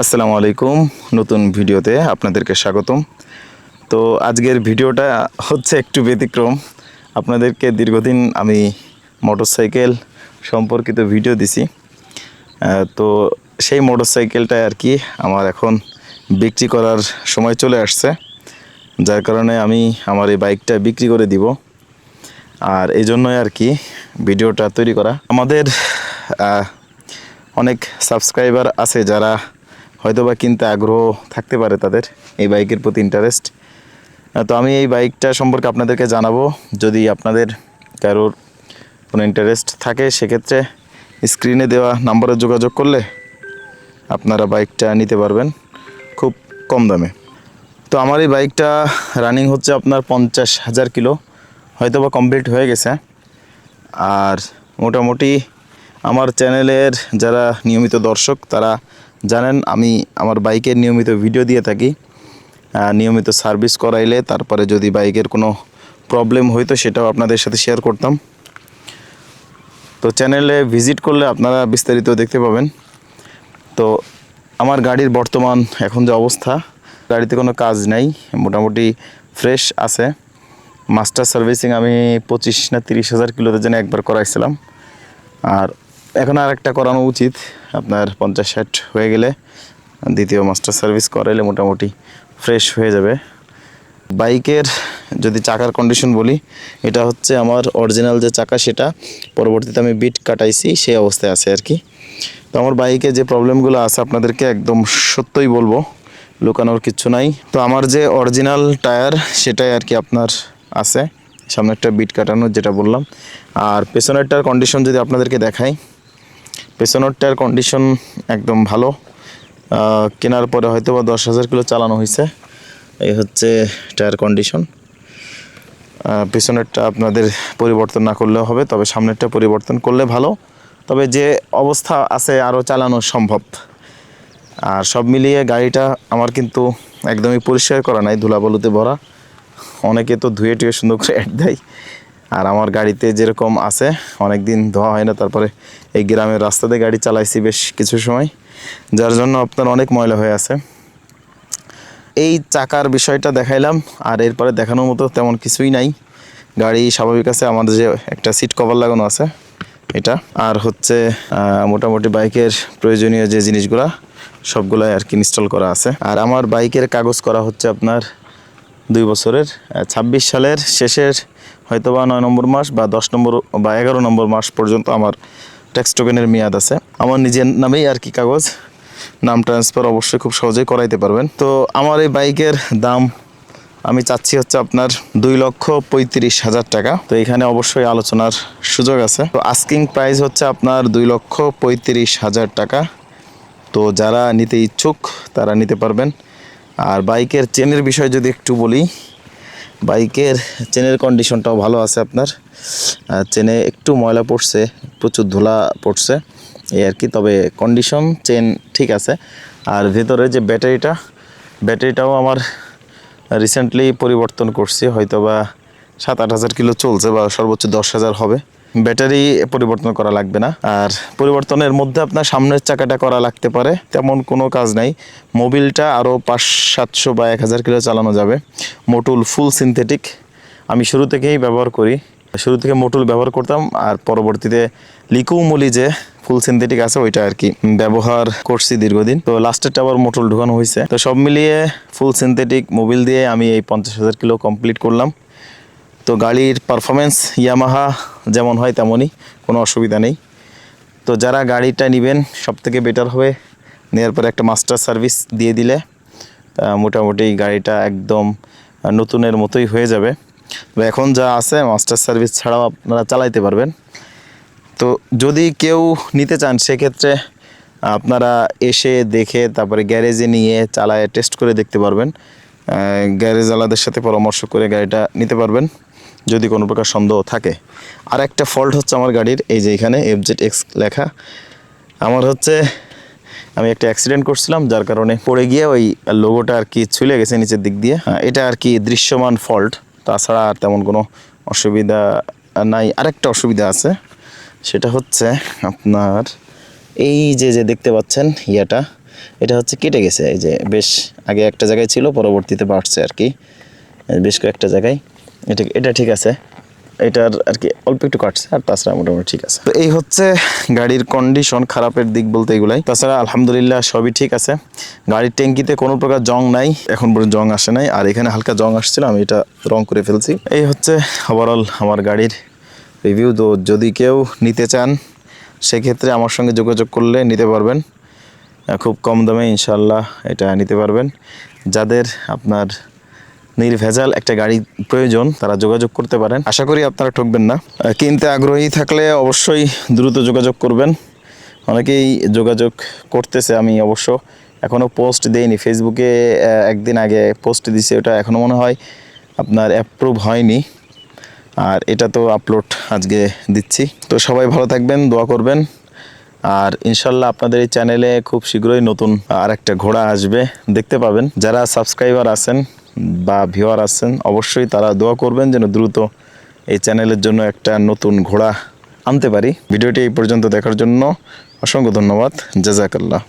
আসসালামু আলাইকুম। নতুন ভিডিওতে আপনাদেরকে স্বাগতম। তো আজকের ভিডিওটা হচ্ছে একটু ব্যতিক্রম। আপনাদেরকে দীর্ঘদিন আমি মোটরসাইকেল সম্পর্কিত ভিডিও দিছি। তো সেই মোটরসাইকেলটা আর কি আমার এখন বিক্রি করার সময় চলে আসছে। যার কারণে আমি আমার এই বাইকটা বিক্রি করে দিব। আর এই জন্যই আর কি ভিডিওটা তৈরি করা। আমাদের অনেক সাবস্ক্রাইবার আছে যারা হয়তোবা কিনতে আগ্রহ থাকতে পারে তাদের এই বাইকের প্রতি ইন্টারেস্ট তো আমি এই বাইকটা সম্পর্কে আপনাদেরকে জানাব। যদি আপনাদের কারোর কোনো ইন্টারেস্ট থাকে, সেক্ষেত্রে স্ক্রিনে দেওয়া নাম্বারে যোগাযোগ করলে আপনারা বাইকটা নিতে পারবেন খুব কম দামে। তো আমার এই বাইকটা রানিং হচ্ছে আপনার পঞ্চাশ হাজার কিলো। হয়তো বা কমপ্লিট হয়ে গেছে। আর মোটামুটি আমার চ্যানেলের যারা নিয়মিত দর্শক, তারা জানেন, আমি আমার বাইকের নিয়মিত ভিডিও দিয়ে থাকি। নিয়মিত সার্ভিস করাইলে তারপরে যদি বাইকের কোনো প্রবলেম হইতো, সেটাও আপনাদের সাথে শেয়ার করতাম। তো চ্যানেলে ভিজিট করলে আপনারা বিস্তারিত দেখতে পাবেন। তো আমার গাড়ির বর্তমান এখন যে অবস্থা, গাড়িতে কোনো কাজ নাই, মোটামুটি ফ্রেশ আছে। মাস্টার সার্ভিসিং আমি পঁচিশ না তিরিশ হাজার কিলোতে যেন একবার করাইছিলাম। আর এখন আর একটা করানো উচিত। আপনার পঞ্চাশ ষাট হয়ে গেলে দ্বিতীয় মাস্টার সার্ভিস করাইলে মোটামুটি ফ্রেশ হয়ে যাবে। বাইকের যদি চাকার কন্ডিশন বলি, এটা হচ্ছে আমার অরিজিনাল যে চাকা সেটা, পরবর্তীতে আমি বিট কাটাইছি, সেই অবস্থায় আছে আর কি। তো আমার বাইকে যে প্রবলেমগুলো আছে আপনাদেরকে একদম সত্যই বলব, লুকানোর কিচ্ছু নাই। তো আমার যে অরিজিনাল টায়ার সেটাই আর কি আপনার আছে। সামনে একটা বিট কাটানো যেটা বললাম। আর পেছনেরটার কন্ডিশন যদি আপনাদেরকে দেখাই পেছনেরটার কন্ডিশন একদম ভালো। কেনার পরে হয়তো বা দশ হাজার কিলো চালানো হয়েছে। এই হচ্ছে টায়ার কন্ডিশন পেছনেরটা আপনাদের পরিবর্তন না করলেও হবে, তবে সামনেরটা পরিবর্তন করলে ভালো। তবে যে অবস্থা আছে আরও চালানো সম্ভব। আর সব মিলিয়ে গাড়িটা আমার কিন্তু একদমই পরিষ্কার করা নাই, ধুলাবালুতে ভরা। অনেকে তো ধুয়ে টুয়ে সুন্দর করে অ্যাড দেয়। আর আমার গাড়িতে যেরকম আছে অনেক দিন ধোয়া হয় না, তারপরে এই গ্রামের রাস্তাতে গাড়ি চালাইছি বেশ কিছু সময়, যার জন্য আপনার অনেক ময়লা হয়ে আছে। এই চাকার বিষয়টা দেখাইলাম, আর এরপরে দেখানোর মতো তেমন কিছুই নাই। গাড়ি স্বাভাবিক আছে, আমাদের যে একটা সিট কভার লাগানো আছে, এটা। আর হচ্ছে মোটামুটি বাইকের প্রয়োজনীয় যে জিনিসগুলা, সবগুলাই আর কি ইনস্টল করা আছে। আর আমার বাইকের কাগজ করা হচ্ছে আপনার দুই বছরের ছাব্বিশ সালের শেষের হয়তো বা নয় নম্বর মাস বা দশ নম্বর বা এগারো নম্বর মাস পর্যন্ত আমার ট্যাক্স টোকেনের মেয়াদ আছে। আমার নিজের নামেই আর কি কাগজ, নাম ট্রান্সফার অবশ্যই খুব সহজেই করাইতে পারবেন। তো আমার এই বাইকের দাম আমি চাচ্ছি হচ্ছে আপনার দুই লক্ষ পঁয়ত্রিশ হাজার টাকা। তো এখানে অবশ্যই আলোচনার সুযোগ আছে। তো আস্কিং প্রাইস হচ্ছে আপনার দুই লক্ষ পঁয়ত্রিশ হাজার টাকা। তো যারা নিতে ইচ্ছুক তারা নিতে পারবেন। আর বাইকের চেনের বিষয় যদি একটু বলি বাইকের চেনের কন্ডিশনটাও ভালো আছে আপনার। চেনে একটু ময়লা পড়ছে, প্রচুর ধুলা পড়ছে, এই আর কি। তবে কন্ডিশন চেন ঠিক আছে। আর ভেতরে যে ব্যাটারিটা, ব্যাটারিটাও আমার রিসেন্টলি পরিবর্তন করছি হয়তো বা সাত আট হাজার কিলো চলছে বা সর্বোচ্চ দশ হাজার হবে। ব্যাটারি পরিবর্তন করা লাগবে না। আর পরিবর্তনের মধ্যে আপনার সামনের চাকাটা করা লাগতে পারে, তেমন কোনো কাজ নাই। মোবিলটা আরও পাঁচ সাতশো বা এক হাজার কিলো চালানো যাবে। মোটুল ফুল সিনথেটিক আমি শুরু থেকেই ব্যবহার করি। শুরু থেকে মোটুল ব্যবহার করতাম, আর পরবর্তীতে লিকুমলি যে ফুল সিনথেটিক আছে, ওইটা আর কি ব্যবহার করছি দীর্ঘদিন। তো লাস্টেরটা আবার মোটল ঢুকানো হয়েছে। তো সব মিলিয়ে ফুল সিনথেটিক মোবিল দিয়ে আমি এই পঞ্চাশ হাজার কিলো কমপ্লিট করলাম। তো গাড়ির পারফরমেন্স ইয়ামাহা যেমন হয় তেমনই, কোনো অসুবিধা নেই। তো যারা গাড়িটা নেবেন সব থেকে বেটার হবে নেওয়ার পরে একটা মাস্টার সার্ভিস দিয়ে দিলে মোটামুটি গাড়িটা একদম নতুনের মতোই হয়ে যাবে। এখন যা আছে মাস্টার সার্ভিস ছাড়াও আপনারা চালাইতে পারবেন। তো যদি কেউ নিতে চান, সেক্ষেত্রে আপনারা এসে দেখে, তারপরে গ্যারেজে নিয়ে চালায় টেস্ট করে দেখতে পারবেন। গ্যারেজ আলাদের সাথে পরামর্শ করে গাড়িটা নিতে পারবেন। যদি কোনো প্রকার সন্দেহ থাকে। আর একটা ফল্ট হচ্ছে আমার গাড়ির এই যে এখানে এফজেড এক্স লেখা। আমার হচ্ছে আমি একটা অ্যাক্সিডেন্ট করছিলাম যার কারণে পড়ে গিয়ে ওই লোগোটা আর কি ছুলে গেছে নিচের দিক দিয়ে। হ্যাঁ, এটা আর কি দৃশ্যমান ফল্ট তাছাড়া আর তেমন কোনো অসুবিধা নাই। আরেকটা অসুবিধা আছে সেটা হচ্ছে আপনার এই যে যে দেখতে পাচ্ছেন ইয়েটা এটা হচ্ছে কেটে গেছে। এই যে বেশ আগে একটা জায়গায় ছিল পরবর্তীতে বাড়ছে আর কি। বেশ কয়েকটা জায়গায়। এটা এটা ঠিক আছে। এটার আর কি অল্প একটু কাটছে, আর তাছাড়া মোটামুটি ঠিক আছে। তো এই হচ্ছে গাড়ির কন্ডিশন খারাপের দিক বলতে এগুলাই। তাছাড়া আলহামদুলিল্লাহ সবই ঠিক আছে। গাড়ির ট্যাঙ্কিতে কোনো প্রকার জং নাই, এখন পর্যন্ত জং আসে নাই, আর এখানে হালকা জং আসছিল, আমি এটা রং করে ফেলছি। এই হচ্ছে ওভারঅল আমার গাড়ির রিভিউ তো যদি কেউ নিতে চান, সেক্ষেত্রে আমার সঙ্গে যোগাযোগ করলে নিতে পারবেন। খুব কম দামে ইনশাল্লাহ এটা নিতে পারবেন। যাদের আপনার নির্ভেজাল একটা গাড়ি প্রয়োজন, তারা যোগাযোগ করতে পারেন। আশা করি আপনারা ঠকবেন না। কিনতে আগ্রহী থাকলে অবশ্যই দ্রুত যোগাযোগ করবেন। অনেকেই যোগাযোগ করতেছে, আমি অবশ্য এখনও পোস্ট দেইনি। ফেসবুকে একদিন আগে পোস্ট দিছে, ওটা এখনও মনে হয় আপনার অ্যাপ্রুভ হয়নি। আর এটা তো আপলোড আজকে দিচ্ছি। তো সবাই ভালো থাকবেন, দোয়া করবেন। আর ইনশাল্লাহ আপনাদের এই চ্যানেলে খুব শীঘ্রই নতুন আর একটা ঘোড়া আসবে, দেখতে পাবেন। যারা সাবস্ক্রাইবার আছেন বা ভিওয়ার আছেন, অবশ্যই তারা দোয়া করবেন যেন দ্রুত এই চ্যানেলের জন্য একটা নতুন ঘোড়া আনতে পারি। ভিডিওটি এই পর্যন্ত দেখার জন্য অসংখ্য ধন্যবাদ। জাজাকাল্লাহ।